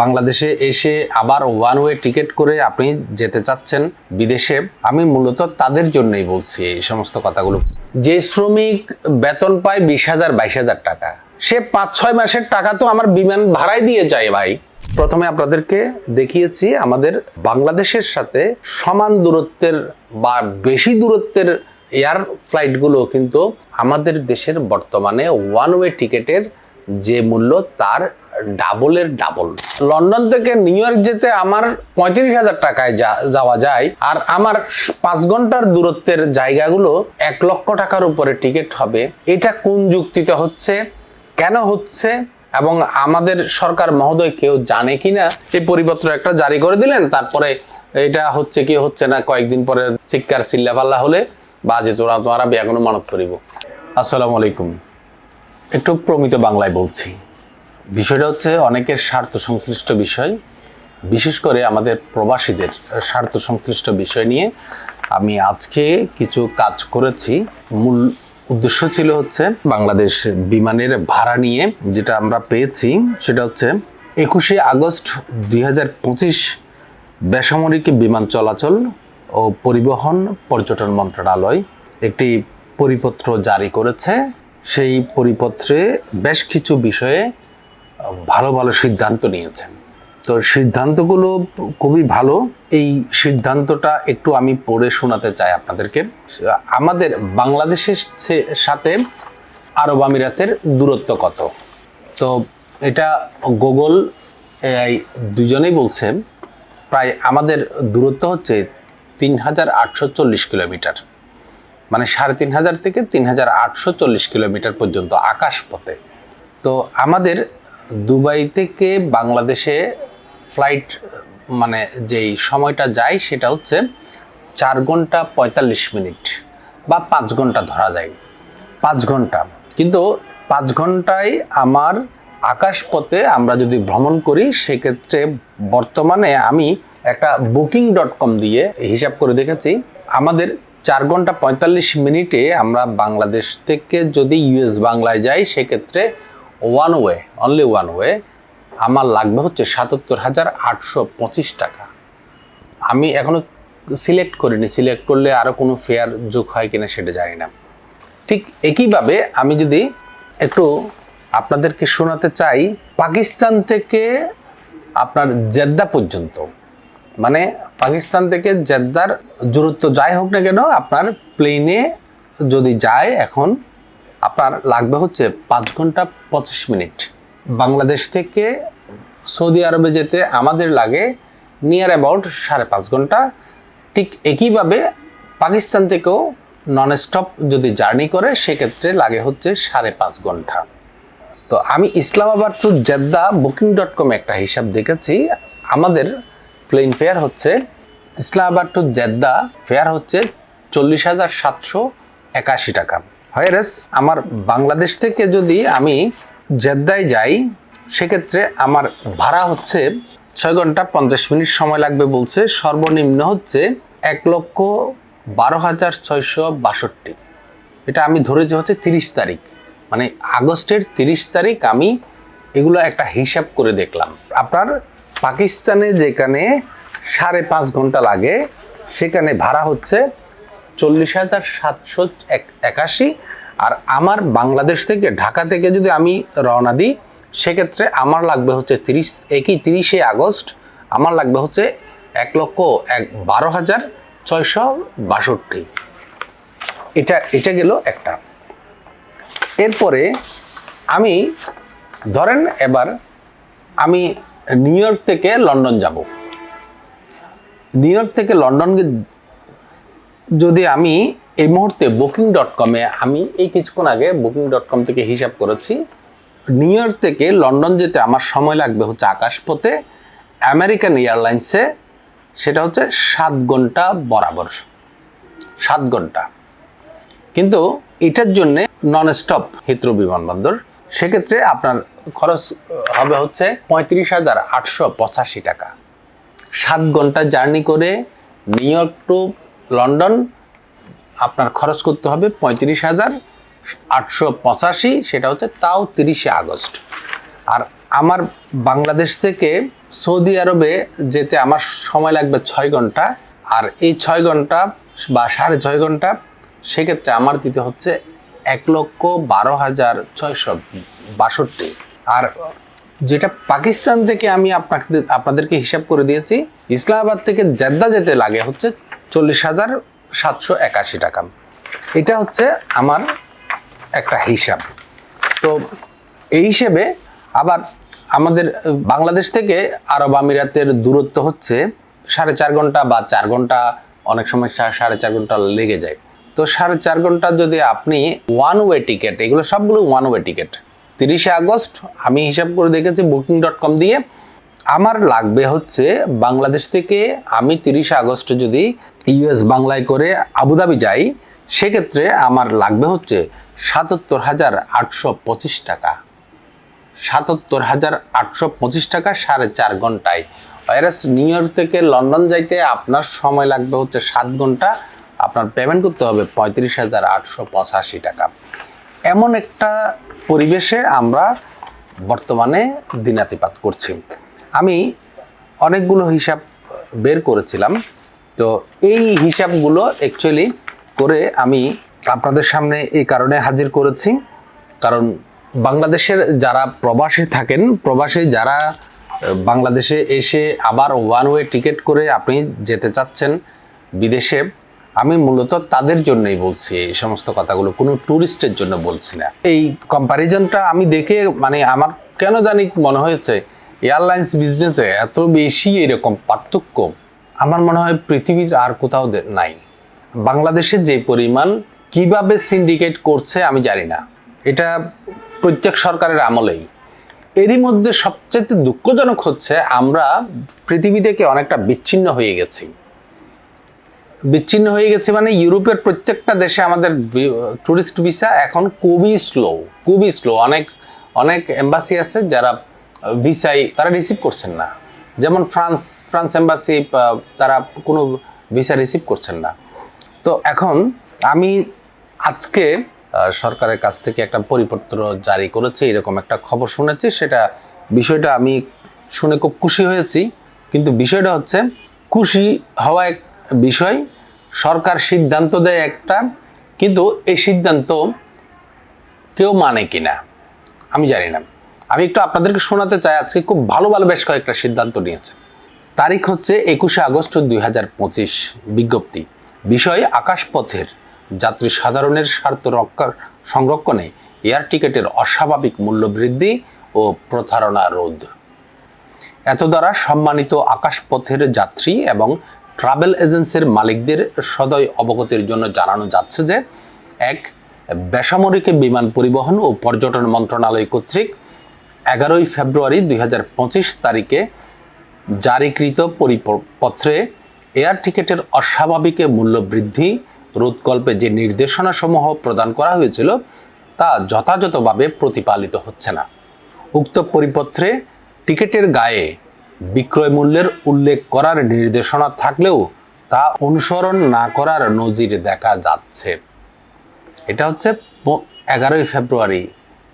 বাংলাদেশে এসে আবার ওয়ান ওয়ে টিকিট করে আপনি যেতে চাচ্ছেন বিদেশে, আমি মূলত তাদের জন্যই বলছি এই সমস্ত কথাগুলো। যে শ্রমিক বেতন পায় বিশ হাজার, বাইশ হাজার টাকা, সে পাঁচ ছয় মাসের টাকা তো আমার বিমান ভাড়াই দিয়ে যায় ভাই। প্রথমে আপনাদেরকে দেখিয়েছি আমাদের বাংলাদেশের সাথে সমান দূরত্বের বা বেশি দূরত্বের এয়ার ফ্লাইটগুলো কিন্তু আমাদের দেশের বর্তমানে ওয়ান ওয়ে টিকেটের যে মূল্য তার ডাবলের ডাবল। লন্ডন থেকে নিউ ইয়র্ক যেতে আমার পঁয়ত্রিশ হাজার টাকায় যাওয়া যায়, আর আমার পাঁচ ঘণ্টার দূরত্বের জায়গাগুলো এক লক্ষ টাকার উপরে টিকিট হবে। এটা কোন যুক্তিতে হচ্ছে, কেন হচ্ছে, এবং আমাদের সরকার মহোদয় কেউ জানে কিনা, এই পরিপত্র একটা জারি করে দিলেন, তারপরে এটা হচ্ছে কি হচ্ছে না, কয়েকদিন পরে চিৎকার চিল্লাপাল্লা হলে বা যে তোরা তোমরা এখনও মানত করিব। আসসালামু আলাইকুম। একটু প্রমিত বাংলায় বলছি। বিষয়টা হচ্ছে অনেকের স্বার্থ সংশ্লিষ্ট বিষয়, বিশেষ করে আমাদের প্রবাসীদের স্বার্থ সংশ্লিষ্ট বিষয় নিয়ে আমি আজকে কিছু কাজ করেছি। মূল উদ্দেশ্য ছিল হচ্ছে বাংলাদেশ বিমানের ভাড়া নিয়ে যেটা আমরা পেয়েছি, সেটা হচ্ছে একুশে আগস্ট দুই হাজার পঁচিশ বেসামরিক বিমান চলাচল ও পরিবহন পর্যটন মন্ত্রণালয় একটি পরিপত্র জারি করেছে। সেই পরিপত্রে বেশ কিছু বিষয়ে ভালো ভালো সিদ্ধান্ত নিয়েছেন। তো সিদ্ধান্তগুলো খুবই ভালো। এই সিদ্ধান্তটা একটু আমি পড়ে শোনাতে চাই আপনাদেরকে। আমাদের বাংলাদেশের সাথে আরব আমিরাতের দূরত্ব কত? তো এটা গুগল এই দুজনেই বলছে, প্রায় আমাদের দূরত্ব হচ্ছে তিন হাজার আটশো চল্লিশ কিলোমিটার। মানে সাড়ে তিন হাজার থেকে তিন হাজার আটশো চল্লিশ কিলোমিটার পর্যন্ত আকাশপথে। তো আমাদের দুবাই থেকে বাংলাদেশে ফ্লাইট মানে যেই সময়টা যায় সেটা হচ্ছে চার ঘণ্টা পঁয়তাল্লিশ মিনিট বা পাঁচ ঘণ্টা ধরা যায়। পাঁচ ঘণ্টা। কিন্তু পাঁচ ঘন্টায় আমার আকাশপথে আমরা যদি ভ্রমণ করি, সেক্ষেত্রে বর্তমানে আমি একটা বুকিং ডট কম দিয়ে হিসাব করে দেখেছি, আমাদের চার ঘণ্টা পঁয়তাল্লিশ মিনিটে আমরা বাংলাদেশ থেকে যদি ইউএস বাংলায় যাই, সেক্ষেত্রে one way only one way আমার লাগবে হচ্ছে সাতাত্তর হাজার আটশো পঁচিশ টাকা। আমি এখনও সিলেক্ট করিনি। সিলেক্ট করলে আরও কোনো ফেয়ার যোগ হয় কিনা সেটা জানি না। ঠিক একইভাবে আমি যদি একটু আপনাদেরকে শোনাতে চাই, পাকিস্তান থেকে আপনার জেদ্দা পর্যন্ত। মানে পাকিস্তান থেকে জেদ্দার দূরত্ব যাই হোক না কেন, আপনার প্লেনে যদি যায় এখন, আপনার লাগবে হচ্ছে পাঁচ ঘণ্টা পঁচিশ মিনিট। বাংলাদেশ থেকে সৌদি আরবে যেতে আমাদের লাগে নিয়ার অ্যাবাউট সাড়ে পাঁচ ঘণ্টা। ঠিক একইভাবে পাকিস্তান থেকেও নন স্টপ যদি জার্নি করে, সেক্ষেত্রে লাগে হচ্ছে সাড়ে পাঁচ ঘণ্টা। তো আমি Islamabad to Jeddah booking dot com একটা হিসাব দেখেছি। আমাদের প্লেন ফেয়ার হচ্ছে ইসলামাবাদ টু জেদ্দা ফেয়ার হচ্ছে চল্লিশ হাজার সাতশো একাশি টাকা। হয়ারেস আমার বাংলাদেশ থেকে যদি আমি জেদ্দায় যাই, সেক্ষেত্রে আমার ভাড়া হচ্ছে ছয় ঘণ্টা পঞ্চাশ মিনিট সময় লাগবে বলছে, সর্বনিম্ন হচ্ছে এক লক্ষ বারো হাজার ছয়শো বাষট্টি। এটা আমি ধরেছি হচ্ছে তিরিশ তারিখ। মানে আগস্টের তিরিশ তারিখ আমি এগুলো একটা হিসাব করে দেখলাম। আপনার পাকিস্তানে যেখানে সাড়ে পাঁচ ঘণ্টা লাগে, সেখানে ভাড়া হচ্ছে চল্লিশ হাজার সাতশো একাশি। আর আমার বাংলাদেশ থেকে, ঢাকা থেকে যদি আমি রওনা দিই, সেক্ষেত্রে আমার লাগবে হচ্ছে তিরিশ একই তিরিশে আগস্ট? আমার লাগবে হচ্ছে এক লক্ষ এক, বারো হাজার ছয়শো বাষট্টি। এটা এটা গেল একটা। এরপরে আমি, ধরেন এবার আমি নিউ ইয়র্ক থেকে লন্ডন যাব। নিউ ইয়র্ক থেকে লন্ডন যদি আমি এই মুহূর্তে বুকিং ডট কমে আমি এই কিছুক্ষণ আগে বুকিং ডট কম থেকে হিসাব করেছি, নিউ ইয়র্ক থেকে লন্ডন যেতে আমার সময় লাগবে হচ্ছে আকাশপথে, আমেরিকান এয়ারলাইন্সে সেটা হচ্ছে সাত ঘণ্টা বরাবর। সাত ঘণ্টা। কিন্তু এটার জন্যে নন স্টপ হিথ্রো বিমানবন্দর। সেক্ষেত্রে আপনার খরচ হবে হচ্ছে পঁয়ত্রিশ হাজার আটশো পঁচাশি টাকা। সাত ঘণ্টা জার্নি করে নিউ ইয়র্ক টু লন্ডন আপনার খরচ করতে হবে পঁয়ত্রিশ হাজার আটশো পঁচাশি, সেটা হচ্ছে তাও তিরিশে আগস্ট। আর আমার বাংলাদেশ থেকে সৌদি আরবে যেতে আমার সময় লাগবে ছয় ঘণ্টা, আর এই ছয় ঘণ্টা বা সাড়ে ছয় ঘণ্টা, সেক্ষেত্রে আমার দিতে হচ্ছে এক লক্ষ বারো হাজার ছয়শো বাষট্টি। আর যেটা পাকিস্তান থেকে আমি আপনাকে আপনাদেরকে হিসাব করে দিয়েছি, ইসলামাবাদ থেকে জেদ্দা যেতে লাগে হচ্ছে চল্লিশ হাজার সাতশো একাশি টাকা। এটা হচ্ছে আমার একটা হিসাব। তো এই হিসেবে আবার আমাদের, বাংলাদেশ থেকে আরব আমিরাতের দূরত্ব হচ্ছে সাড়ে চার ঘণ্টা বা চার ঘণ্টা, অনেক সময় সাড়ে চার ঘণ্টা লেগে যায়। তো সাড়ে চার ঘণ্টা যদি আপনি ওয়ান ওয়ে টিকিট এগুলো সবগুলো ওয়ান ওয়ে টিকিট তিরিশে আগস্ট আমি হিসাব করে দেখেছি বুকিং ডট কম দিয়ে। আমার লাগবে হচ্ছে বাংলাদেশ থেকে আমি তিরিশে আগস্ট যদি ইউএস বাংলায় করে আবুধাবি যাই, সেক্ষেত্রে আমার লাগবে হচ্ছে সাতাত্তর হাজার আটশো পঁচিশ টাকা। সাতাত্তর হাজার আটশো পঁচিশ টাকা সাড়ে চার ঘন্টায়। ভাইরাস নিউ ইয়র্ক থেকে লন্ডন যাইতে আপনার সময় লাগবে হচ্ছে সাত ঘণ্টা। আপনার পেমেন্ট করতে হবে পঁয়ত্রিশ হাজার আটশো পঁচাশি টাকা। এমন একটা পরিবেশে আমরা বর্তমানে দিনাতিপাত করছি। আমি অনেকগুলো হিসাব বের করেছিলাম। তো এই হিসাবগুলো অ্যাকচুয়ালি করে আমি আপনাদের সামনে এই কারণে হাজির করেছি। কারণ বাংলাদেশের যারা প্রবাসী থাকেন, প্রবাসী যারা বাংলাদেশে এসে আবার ওয়ান ওয়ে টিকিট করে আপনি যেতে চাচ্ছেন বিদেশে আমি মূলত তাদের জন্যই বলছি এই সমস্ত কথাগুলো, কোনো ট্যুরিস্টের জন্য বলছি না। এই কম্প্যারিজনটা আমি দেখে মানে আমার কেন জানি মনে হয়েছে এয়ারলাইন্স বিজনেসে এত বেশি এরকম পার্থক্য, আমার মনে হয় পৃথিবীর আর কোথাও নাই। বাংলাদেশে যে পরিমাণ কীভাবে সিন্ডিকেট করছে আমি জানি না। এটা প্রত্যেক সরকারের আমলেই। এরই মধ্যে সবচেয়ে দুঃখজনক হচ্ছে আমরা পৃথিবী থেকে অনেকটা বিচ্ছিন্ন হয়ে গেছি। বিচ্ছিন্ন হয়ে গেছে মানে ইউরোপের প্রত্যেকটা দেশে আমাদের টুরিস্ট ভিসা এখন খুবই স্লো খুবই স্লো অনেক অনেক এম্বাসি আছে যারা ভিসাই তারা রিসিভ করছেন না। যেমন ফ্রান্স ফ্রান্স এম্বাসি তারা কোনো ভিসা রিসিভ করছেন না। তো এখন আমি আজকে সরকারের কাছ থেকে একটা পরিপত্র জারি করেছে, এরকম একটা খবর শুনেছি। সেটা, বিষয়টা আমি শুনে খুব খুশি হয়েছি। কিন্তু বিষয়টা হচ্ছে, খুশি হওয়া এক বিষয়, সরকার সিদ্ধান্ত দেয় একটা, কিন্তু এই সিদ্ধান্ত কেউ মানে কিনা, আমি জানি না। আমি একটু আপনাদেরকে শোনাতে চাই, আজকে খুব ভালো ভালো বেশ কয়েকটা সিদ্ধান্ত নিয়েছে। তারিখ হচ্ছে একুশে আগস্ট দুই হাজার পঁচিশ, বিজ্ঞপ্তি। বিষয়, আকাশপথের যাত্রী সাধারণের স্বার্থ রক্ষার সংরক্ষণে এয়ার টিকেটের অস্বাভাবিক মূল্য বৃদ্ধি ও প্রতারণা রোধ। এত দ্বারা সম্মানিত আকাশপথের যাত্রী এবং ট্রাভেল এজেন্সির মালিকদের সদয় অবগতির জন্য জানানো যাচ্ছে যে, এক, বেসামরিক বিমান পরিবহন ও পর্যটন মন্ত্রণালয় কর্তৃক এগারোই ফেব্রুয়ারি দু হাজার পঁচিশ তারিখে জারিকৃত পরিপত্রে এয়ার টিকেটের অস্বাভাবিক মূল্য বৃদ্ধি রোধকল্পে যে নির্দেশনাসমূহ প্রদান করা হয়েছিল, তা যথাযথভাবে প্রতিপালিত হচ্ছে না। উক্ত পরিপত্রে টিকেটের গায়ে বিক্রয় মূল্যের উল্লেখ করার নির্দেশনা থাকলেও তা অনুসরণ না করার নজির দেখা যাচ্ছে। এটা হচ্ছে এগারোই ফেব্রুয়ারি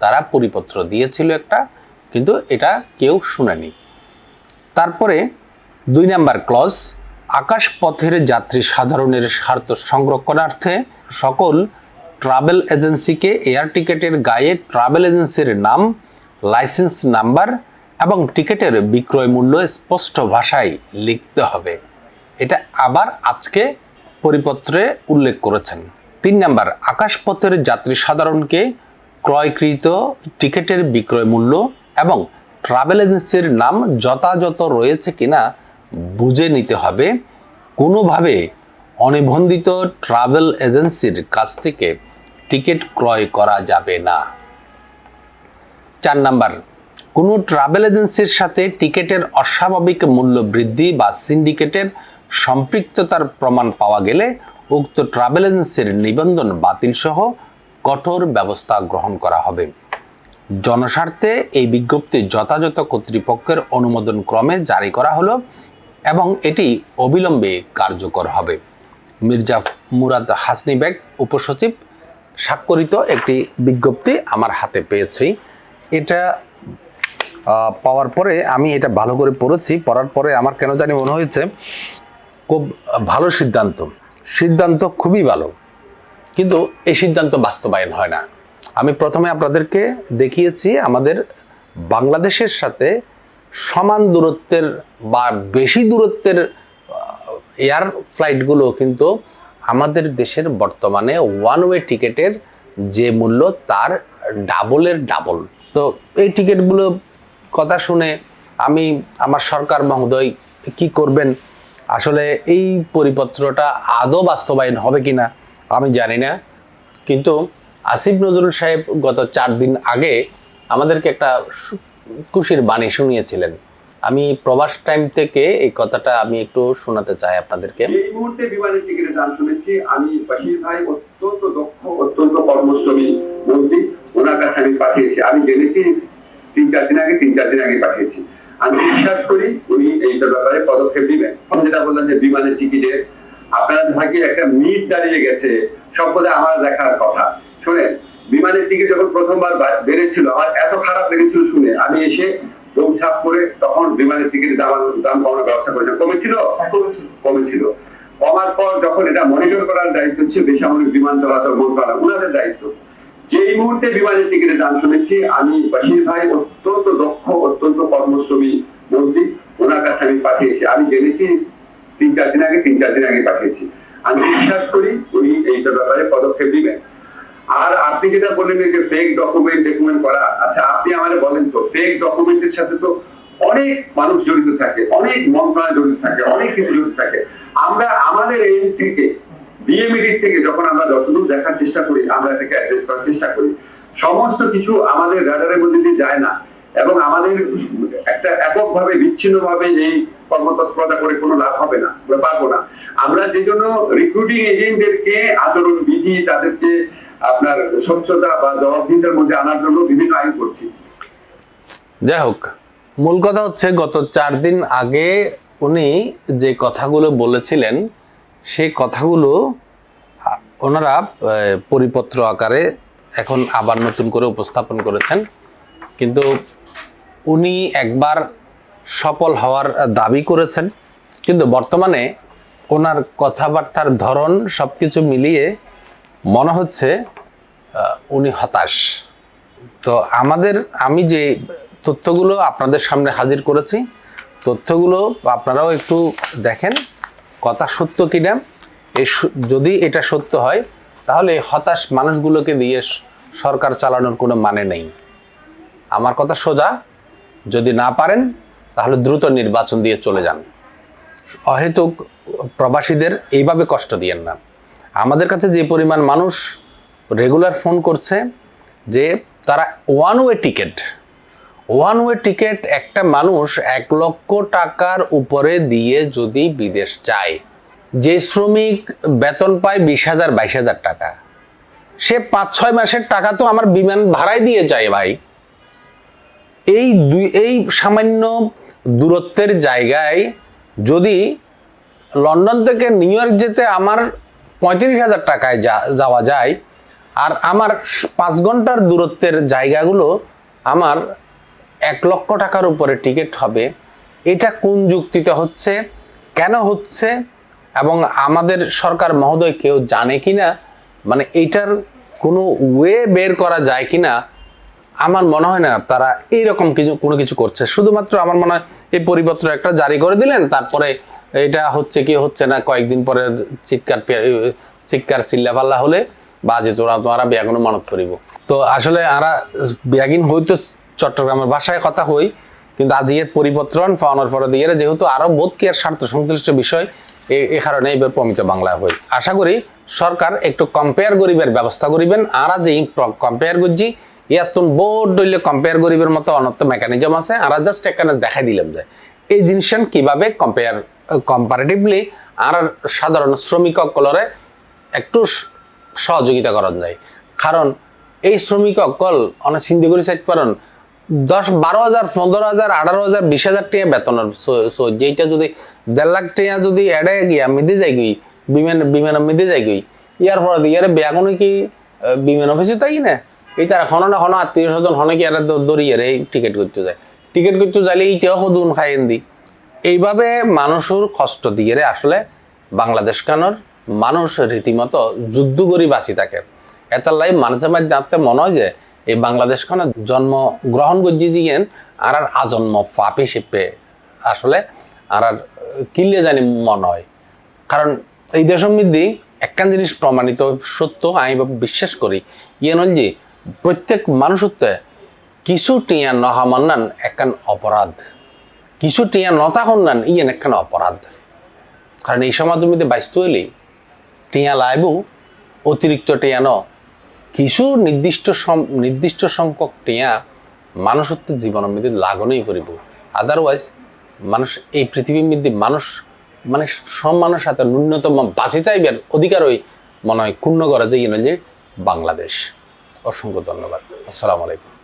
তারা পরিপত্র দিয়েছিল একটা, কিন্তু এটা কেউ শুনেনি। তারপরে দুই নাম্বার ক্লজ আকাশপথের যাত্রী সাধারণের স্বার্থ সংরক্ষণার্থে সকল ট্রাভেল এজেন্সিকে এয়ার টিকেটের গায়ে ট্রাভেল এজেন্সির নাম, লাইসেন্স নাম্বার এবং টিকেটের বিক্রয় মূল্য স্পষ্ট ভাষায় লিখতে হবে। এটা আবার আজকে পরিপত্রে উল্লেখ করেছেন। তিন নাম্বার, আকাশপথের যাত্রী সাধারণকে ক্রয়কৃত টিকেটের বিক্রয় মূল্য এবং ট্রাভেল এজেন্সির নাম যথাযথ রয়েছে কিনা বুঝে নিতে হবে। কোনোভাবে অনিবন্ধিত ট্রাভেল এজেন্সির কাছ থেকে টিকিট ক্রয় করা যাবে না। চার নাম্বার কোনো ট্রাভেল এজেন্সির সাথে টিকিটের অস্বাভাবিক মূল্য বৃদ্ধি বা সিন্ডিকেটের সম্পৃক্ততার প্রমাণ পাওয়া গেলে উক্ত ট্রাভেল এজেন্সির নিবন্ধন বাতিল সহ কঠোর ব্যবস্থা গ্রহণ করা হবে। জনস্বার্থে এই বিজ্ঞপ্তি যথাযথ কর্তৃপক্ষের অনুমোদন ক্রমে জারি করা হলো এবং এটি অবিলম্বে কার্যকর হবে। মির্জা মুরাদ হাসনি বেগ উপসচিব, স্বাক্ষরিত একটি বিজ্ঞপ্তি আমার হাতে পেয়েছি। এটা পাওয়ার পরে আমি এটা ভালো করে পড়েছি। পড়ার পরে আমার কেন জানি মনে হয়েছে, খুব ভালো সিদ্ধান্ত। সিদ্ধান্ত খুবই ভালো। কিন্তু এই সিদ্ধান্ত বাস্তবায়ন হয় না। আমি প্রথমে আপনাদেরকে দেখিয়েছি আমাদের বাংলাদেশের সাথে সমান দূরত্বের বা বেশি দূরত্বের এয়ার ফ্লাইটগুলো কিন্তু আমাদের দেশের বর্তমানে ওয়ান ওয়ে টিকেটের যে মূল্য, তার ডাবলের ডাবল তো এই টিকিটগুলো কথা শুনে আমি আমার সরকার মহোদয় কি করবেন? আসলে এই পরিপত্রটা আদৌ বাস্তবায়ন হবে কিনা আমি জানি না। কিন্তু আসিফ নজরুল সাহেব গত চার দিন আগে আমাদেরকে একটা খুশির বাণী শুনিয়েছিলেন। আমি প্রবাস টাইম থেকে এই কথাটা আমি একটু শোনাতে চাই আপনাদেরকে। যে মুহূর্তে বিমানের টিকিটের দাম শুনেছি, আমি ভাই অত্যন্ত দক্ষ, অত্যন্ত কর্মশ্রমী ওনার কাছে আমি পাঠিয়েছি। আমি জেনেছি তিন চার দিন আগে তিন চার দিন আগে পাঠিয়েছি। আমি বিশ্বাস করি উনি এইটার ব্যাপারে পদক্ষেপ এখন যেটা বললেন যে বিমানের টিকিটে আপনার ভাগ্যে একটা মিট দাঁড়িয়ে গেছে সব বোধহয় আমার দেখার কথা। শুনেন বিমানের টিকিট যখন প্রথমবার বেড়েছিল আমার এত খারাপ লেগেছিল শুনে আমি এসে দৌড়ঝাঁপ করে তখন বিমানের টিকিট দাম দাম কমানোর ব্যবস্থা করেছিলাম। কমেছিল? কমেছিল। কমার পর যখন এটা মনিটর করার দায়িত্ব হচ্ছে বেসামরিক বিমান চলাচল মন্ত্রণালয় ওনাদের দায়িত্ব। যেই মুহূর্তে বিমানের টিকিটের দাম শুনেছি, আমি বাশির ভাই অত্যন্ত দক্ষ, অত্যন্ত কর্মশ্রমী মন্ত্রী, ওনার কাছে আমি পাঠিয়েছি। আমি জেনেছি তিন, চার দিন আগে, তিন, চার দিন আগে পাঠিয়েছি। আমি বিশ্বাস করি উনি এইটার ব্যাপারে পদক্ষেপ দিবেন আর আপনি যেটা বললেন যে ফেক ডকুমেন্ট ডকুমেন্ট করা আচ্ছা আপনি আমাদের বলেন তো ফেক ডকুমেন্টের সাথে তো অনেক মানুষ জড়িত থাকে, অনেক মন্ত্রণালয় জড়িত থাকে, অনেক কিছু জড়িত থাকে। আমরা, আমাদের এন্ড থেকে বিএমইডি থেকে যখন আমরা যতদূর দেখার চেষ্টা করি, আমরা এটাকে অ্যাড্রেস করার চেষ্টা করি, সমস্ত কিছু আমাদের রাডারের মধ্যে দিয়ে যায় না। এবং আমাদের একটা এককভাবে, বিচ্ছিন্নভাবে এই কর্মতৎপরতা করে কোনো লাভ হবে না, আমরা পারব না। আমরা যে জন্য রিক্রুটিং এজেন্টদেরকে আচরণ বিধি তাদেরকে আপনার স্বচ্ছতা বা জবাবদিহিতার মধ্যে আনার জন্য বিভিন্ন আইন করছি। যাই হোক, মূল কথা হচ্ছে গত চার দিন আগে উনি যে কথাগুলো বলেছিলেন সেই কথাগুলো ওনারা পরিপত্র আকারে এখন আবার নতুন করে উপস্থাপন করেছেন। কিন্তু উনি একবার সফল হওয়ার দাবি করেছেন। কিন্তু বর্তমানে ওনার কথাবার্তার ধরন সব কিছু মিলিয়ে মনে হচ্ছে উনি হতাশ। তো আমাদের, আমি যে তথ্যগুলো আপনাদের সামনে হাজির করেছি, তথ্যগুলো আপনারাও একটু দেখেন। কথা সত্য কিনা স- যদি এটা সত্য হয়, তাহলে এই হতাশ মানুষগুলোকে দিয়ে সরকার চালানোর কোনো মানে নেই। আমার কথা সোজা, যদি না পারেন, তাহলে দ্রুত নির্বাচন দিয়ে চলে যান। অহেতুক প্রবাসীদের এইভাবে কষ্ট দিয়েন না। আমাদের কাছে যে পরিমাণ মানুষ রেগুলার ফোন করছে, যে তারা one way ticket one way ticket একটা মানুষ এক লক্ষ টাকার উপরে দিয়ে যদি বিদেশ যায়, যে শ্রমিক বেতন পায় বিশ হাজার, বাইশ হাজার টাকা। সে পাঁচ, ছয় মাসের টাকা তো আমার বিমান ভাড়াই দিয়ে যায় ভাই। এই দুই, এই সামান্য দূরত্বের জায়গায় যদি লন্ডন থেকে নিউ ইয়র্ক যেতে আমার পঁয়ত্রিশ হাজার টাকায় যাওয়া যায়, আর আমার পাঁচ ঘণ্টার দূরত্বের জায়গাগুলো আমার এক লক্ষ টাকার উপরে টিকিট হবে। এটা কোন যুক্তিতে হচ্ছে, কেন হচ্ছে, এবং আমাদের সরকার মহোদয় কেউ জানে কি না মানে এইটার কোনো ওয়ে বের করা যায় কি না আমার মনে হয় না তারা এইরকম কিছু, কোনো কিছু করছে। শুধুমাত্র আমার মনে হয় এই পরিপত্র একটা জারি করে দিলেন, তারপরে এটা হচ্ছে কি হচ্ছে না, কয়েকদিন পরে চিৎকার চিৎকার চিল্লাপাল্লা হলে বা যে তোরা তোমরা ব্যাগুনো মানত করিব। তো আসলে আরা ব্যাগিন হইতো চট্টগ্রামের ভাষায় কথা হই, কিন্তু আজ এর পরিবর্তন পাওয়ানোর পরে দিয়ে যেহেতু আরও বোধ কি আর স্বার্থ সংশ্লিষ্ট বিষয়, এ- কারণে এবার প্রমিত বাংলা হই। আশা করি সরকার একটু কম্পেয়ার গরিবের ব্যবস্থা করিবেন, আরা যে কম্পেয়ার করছি, ইয়াতুন বোর্ড দইলে কম্পেয়ার গরিবের মতো অনর্থ মেকানিজম আছে, আরা জাস্ট এখানে দেখাই দিলাম যে, এই জিনিসটা কীভাবে কম্পেয়ার কম্পারেটিভলি আর সাধারণ শ্রমিক সকলরে একটু সহযোগিতা করা যায়। কারণ এই শ্রমিক অকল অনেক চিন্তা করে চাইতে পারেন দশ, বারো হাজার, পনেরো হাজার, আঠারো হাজার, বিশ হাজার টাকা বেতনের সো- যেটা যদি দেড় লাখ টাকা যদি এড়ে গিয়া মিদে যায় গই, বিমান বিমান মিদে যায় গই, ইয়ার পরে ইয়ার বেগুনে কি বিমান অফিসে তাই না এই তারা হনো না হনো আত্মীয় স্বজন হনে কি এরা দৌড়িয়ে এই টিকিট করতে যায়। টিকিট করতে যাইলে ইটাও হদুন খাইন দি। এইভাবে মানুষের কষ্ট দিয়ে আসলে বাংলাদেশ কানোর মানুষ রীতিমতো যুদ্ধ করি বাঁচি থাকে এটার লাই মাঝে মাঝে জানতে মনে হয় যে এই বাংলাদেশ খানে জন্ম গ্রহণ করছি জিগেন আর আর আজন্ম পাপ হিসেবে আসলে আর আর কিনলে জানি মনে হয়। কারণ এই দেশের মধ্যে একখান জিনিস প্রমাণিত সত্য, আমি বিশ্বাস করি। ইয়ে নল যে প্রত্যেক মানুষত্বে কিছু টিয়া নহা মান্নান একখান অপরাধ। কিছু টিয়া নতা হন্নান ইয়েন একখান অপরাধ। কারণ এই সমাজের মধ্যে বাঁচতে হইলে টিয়া লাইবু, অতিরিক্ত টিয়া কিছু নির্দিষ্ট নির্দিষ্ট সংখ্যক টিয়া মানুষত্ব জীবনের মধ্যে লাগনই করিব আদারওয়াইজ মানুষ এই পৃথিবীর মধ্যে মানুষ মানে সব মানুষ সাথে ন্যূনতম বাঁচি চাইবার ওই মনে হয় ক্ষুণ্ণ করা যায় যে বাংলাদেশ। অসংখ্য ধন্যবাদ। আসসালামু আলাইকুম।